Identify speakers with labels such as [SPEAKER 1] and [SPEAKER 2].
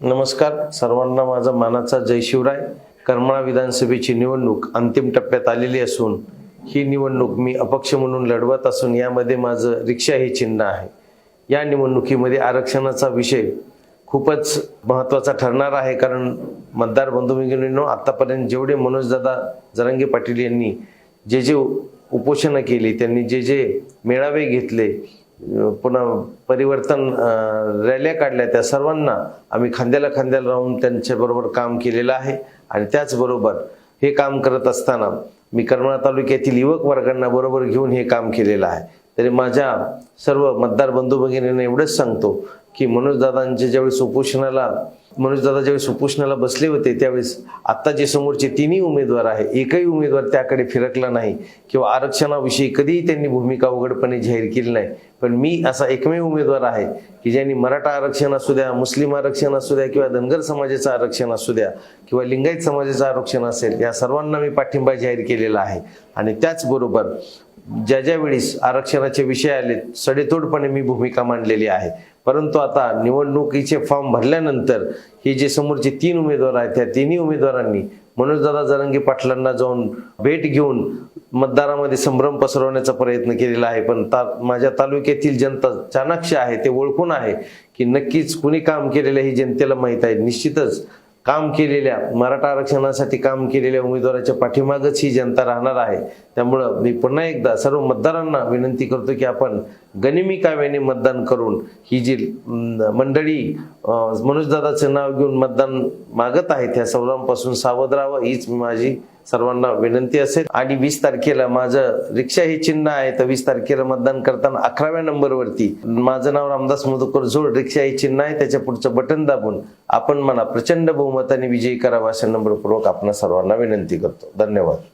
[SPEAKER 1] नमस्कार. सर्वांना माझा मानाचा जय शिवराय. करमाळा विधानसभेची निवडणूक अंतिम टप्प्यात आलेली असून ही निवडणूक मी अपक्ष म्हणून लढवत असून यामध्ये माझं रिक्षा हे चिन्ह आहे. या निवडणुकीमध्ये आरक्षणाचा विषय खूपच महत्त्वाचा ठरणार आहे कारण मतदार बंधू आत्तापर्यंत जेवढे मनोजदादा जरांगे पाटील यांनी जे जे उपोषणं केली त्यांनी जे जे मेळावे घेतले पुन्हा परिवर्तन रॅल्या काढल्या त्या सर्वांना. आम्ही खांद्याला खांद्याला राहून त्यांच्याबरोबर काम केलेलं आहे. आणि त्याचबरोबर हे काम करत असताना मी करमाळा तालुक्यातील युवक वर्गांना बरोबर घेऊन हे काम केलेलं आहे. तरी माझ्या सर्व मतदार बंधू भगिनींना एवढंच सांगतो की मनोजदादांच्या ज्यावेळेस उपोषणाला मनोजदादा ज्यावेळेस उपोषणाला बसले होते त्यावेळेस आत्ता जे समोरचे तिन्ही उमेदवार आहे एकही उमेदवार त्याकडे फिरकला नाही किंवा आरक्षणाविषयी कधीही त्यांनी भूमिका उघडपणे जाहीर केली नाही. पण मी असा एकमेव उमेदवार आहे की ज्यांनी मराठा आरक्षण असू द्या मुस्लिम आरक्षण असू द्या किंवा धनगर समाजाचं आरक्षण असू द्या किंवा लिंगायत समाजाचं आरक्षण असेल या सर्वांना मी पाठिंबा जाहीर केलेला आहे. आणि त्याचबरोबर ज्या ज्या वेळेस आरक्षणाचे विषय आले सडेतोडपणे मी भूमिका मांडलेली आहे. परंतु आता निवडणुकीचे फॉर्म भरल्यानंतर हे जे समोरचे तीन उमेदवार आहेत त्या तिन्ही उमेदवारांनी मनोजदादा जरंगी पाटलांना जाऊन भेट घेऊन मतदारामध्ये संभ्रम पसरवण्याचा प्रयत्न केलेला आहे. पण ता माझ्या तालुक्यातील जनता चाणाक्ष आहे ते ओळखून आहे की नक्कीच कुणी काम केलेलं हे जनतेला माहीत आहे. निश्चितच काम केलेल्या मराठा आरक्षणासाठी काम केलेल्या उमेदवाराच्या पाठीमागच ही जनता राहणार आहे. त्यामुळं मी पुन्हा एकदा सर्व मतदारांना विनंती करतो की आपण गनिमी काव्याने मतदान करून ही जी मंडळी मनोजदादाचं नाव घेऊन मतदान मागत आहेत त्या सर्वांपासून सावध राहावं हीच माझी सर्वांना विनंती असेल. आणि वीस तारखेला माझं रिक्षा हे चिन्ह आहे तर वीस तारखेला मतदान करताना अकराव्या नंबरवरती. माझं नाव रामदास मधुकर जोड रिक्षा हे चिन्ह आहे त्याच्या पुढचं बटन दाबून आपण मला प्रचंड बहुमताने विजयी करावा अशा नंबरपूर्वक आपण सर्वांना विनंती करतो. धन्यवाद.